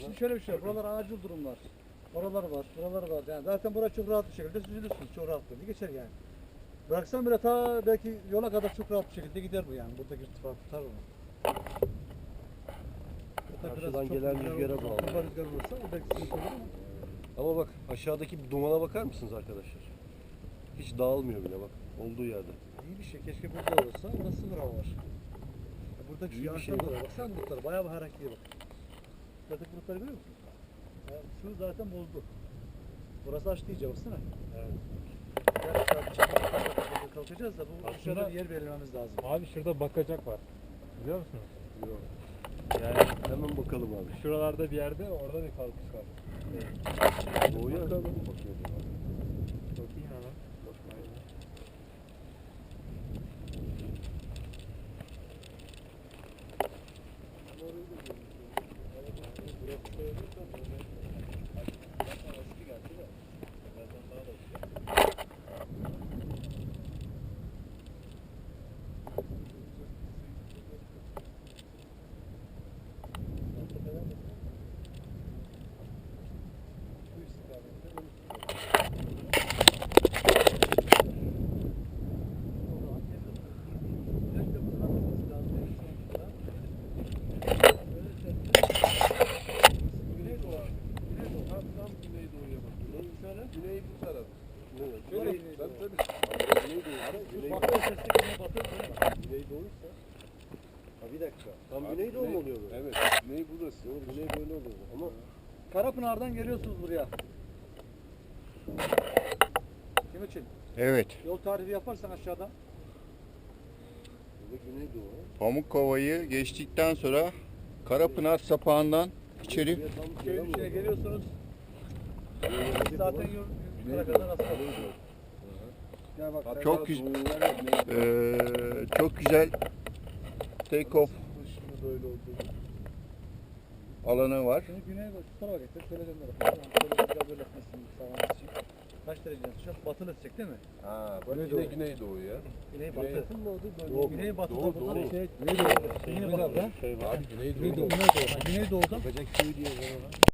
şimdi şöyle bir şey var. Buralar acil durumlar. Oralar var, buralar var. Yani zaten buraya çok rahat bir şekilde süzülürsünüz. Çok rahat bir geçer yani. Bıraksan bile ta belki yola kadar çok rahat bir şekilde gider bu yani. Buradaki tutar. Burada biraz Karşıdan gelen rüzgar rüzgara bağlı. Rüzgar olursa o belki sıkıntı olur ama. Ama bak aşağıdaki dumana bakar mısınız arkadaşlar? Hiç dağılmıyor bile bak. Olduğu yerde. İyi bir şey. Keşke burada olsa. Burada sıfır hava var. Ya Buradaki şu bir yağıştan şey. dolayı baksana bulutlar. Bayağı bir hareketli bak. Buradaki bulutları görüyor musun? Ya şu zaten bozdu. Burası açtı iyice baksana. Evet. Yani saat kalkacağız da bu Aslında- aşağıda bir yer belirlememiz lazım. Abi şurada bakacak var. Biliyor musunuz? Yok. Yani Hemen bakalım abi. şuralarda bir yerde orada bir kalkış var. Doğuya Bakalım. bakıyor. Bakayım Hemen. Güney bu taraf. Şöyle Güney, güney ben doğu. tabii. Güney doğu. Güney Batı güney batı Ha bir dakika. Tam mu oluyor bu? Evet. Güney burası. Güney böyle oluyor. Ama Karapınar'dan geliyorsunuz buraya. Kim için? Evet. Yol tarifi yaparsan aşağıdan. burada geçtikten sonra Karapınar sapağından içeri Köyün içine geliyorsunuz. Güney- Zaten yukarı kadar asfalt. Çok güzel. Ee, çok güzel take off böyle alanı var. Şimdi güney bak şu tarafa getir. Şöyle dön tarafa. Yani şöyle güzel böyle etmesin sağlaması için. Kaç dereceden sıcak? Batılı sıcak değil mi? Ha, bak Güneydoğu. yine Güneydoğu ya. Güney Güney- batı. Doğu. Güney batıda Doğu, bunlar doğu. şey. Güney doğu. Güney batıda. Şey var. Abi Güneydoğu. Güneydoğu. Ha, Güneydoğu'da Bacak köyü diye var ona.